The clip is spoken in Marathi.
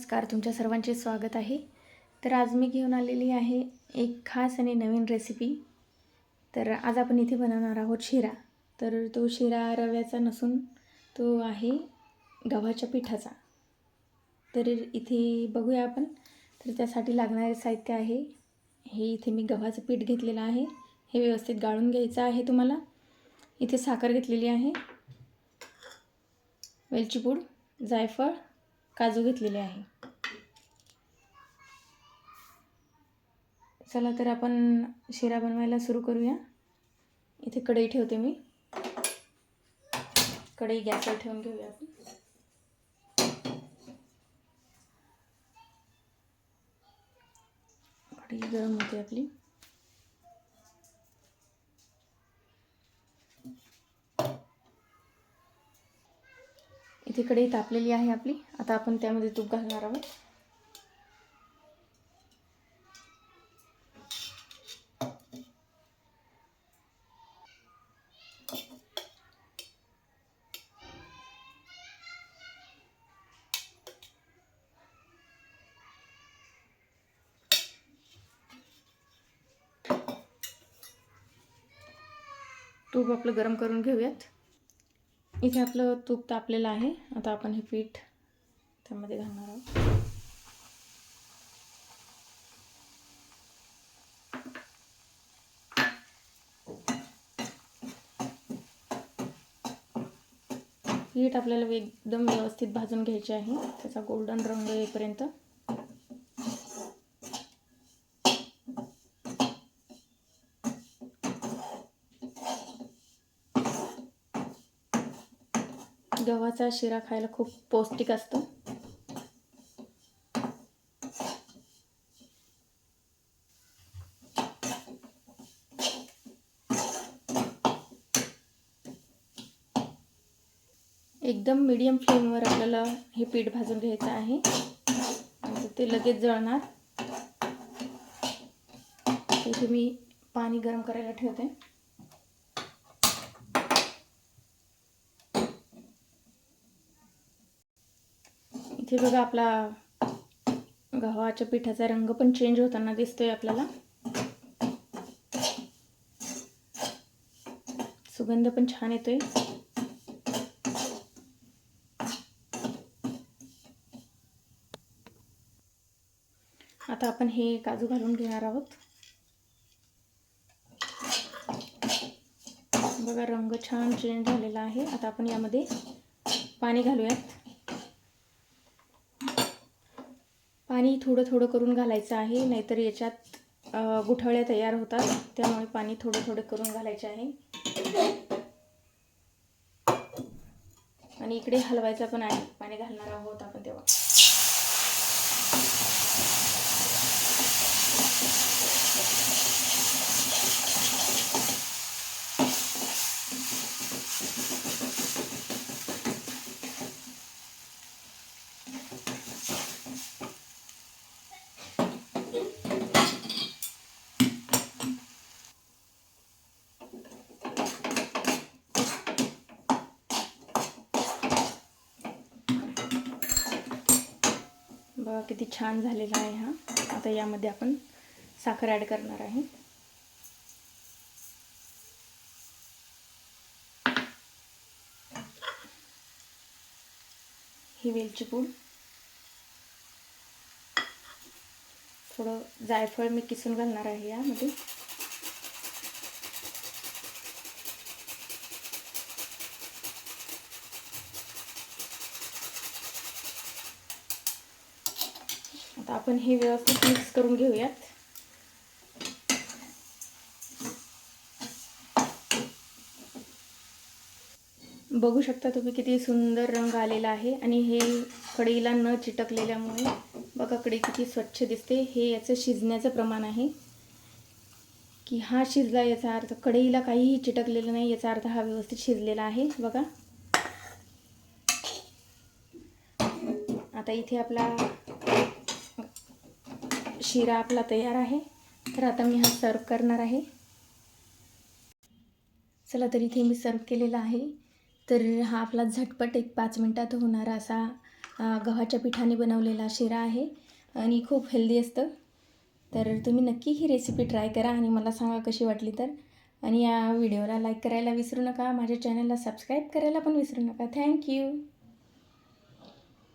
नमस्कार तुमच्या सर्वांचे स्वागत आहे. तर आज मी घेऊन आलेली आहे एक खास आणि नवीन रेसिपी तर आज आपण इथे बनवणार आहोत शिरा. तर तो शिरा रव्याचा नसून तो आहे गव्हाच्या पिठाचा. तर इथे बघूया आपण. तर त्यासाठी लागणारे साहित्य आहे. हे इथे मी गव्हाचं पीठ घेतलेलं आहे. हे व्यवस्थित गाळून घ्यायचं आहे तुम्हाला. इथे साखर घेतलेली आहे. वेलचीपूड जायफळ काजू घेतलेले आहे. चला तर आपण शिरा बनवायला सुरू करूया. इथे कढई ठेवते मी. कढई गॅसवर ठेवून घेऊया आपण. कढई गरम होते आपली. इथे कढई तापलेली आहे आपली. आता आपण त्यामध्ये तूप घालणार आहोत. तूप आपलं गरम करून घेऊयात. इथे आपलं तूप तापलेलं आहे. आता आपण हे पीठ त्यामध्ये घालणार आहोत. पीठ आपल्याला एकदम व्यवस्थित भाजून घ्यायचे आहे. त्याचा गोल्डन रंग येईपर्यंत. गव्हाचा शिरा खायला खूप पौष्टिक असतो. एकदम मीडियम फ्लेमवर आपल्याला हे पीठ भाजून घ्यायचं आहे. ते लगेच जळणार. इथे मी पाणी गरम करायला ठेवते. इथे बघा आपला गव्हाच्या पिठाचा रंग पण चेंज होताना दिसतोय आपल्याला. सुगंध पण छान येतोय. आता आपण हे काजू घालून घेणार आहोत. बघा रंग छान चेंज झालेला आहे. आता आपण यामध्ये पाणी घालूयात. पाणी थोडं थोडं करून घालायचं आहे नाहीतर याच्यात गुठळ्या तयार होतात त्यामुळे पाणी थोडं थोडं करून घालायचे आहे. आणि इकडे हलवायचं पण आहे पाणी घालणार आहोत आपण तेव्हा. बघा किती छान झालेला आहे हा. आता यामध्ये आपण साखर ॲड करणार आहे. ही वेलची पूड. थोडं जायफळ मी किसून घालणार आहे यामध्ये. आता आपण हे व्यवस्थित मिक्स करून घेऊयात. बघू शकता तुम्ही किती सुंदर रंग आलेला आहे आणि हे कढईला न चिटकलेल्यामुळे बघा कढई किती स्वच्छ दिसते. हे याचं शिजण्याचं प्रमाण आहे. की हा शिजला याचा अर्थ कढईला काहीही चिटकलेलं नाही याचा अर्थ हा व्यवस्थित शिजलेला आहे. बघा. आता इथे आपला शिरा आपला तयार आहे. तर आता मी हा सर्व करणार आहे. चला तर इथे मी सर्व केलेला आहे. तर हा आपला झटपट एक पाच मिनटात होणारा असा गव्हाच्या पिठाने बनवलेला शिरा आहे. आणि खूप हेल्दी असतं. तर तुम्ही नक्की ही रेसिपी ट्राय करा आणि मला सांगा कशी वाटली तर. आणि या व्हिडिओला लाईक करायला विसरू नका. माझ्या चॅनलला सबस्क्राईब करायला पण विसरू नका. थँक्यू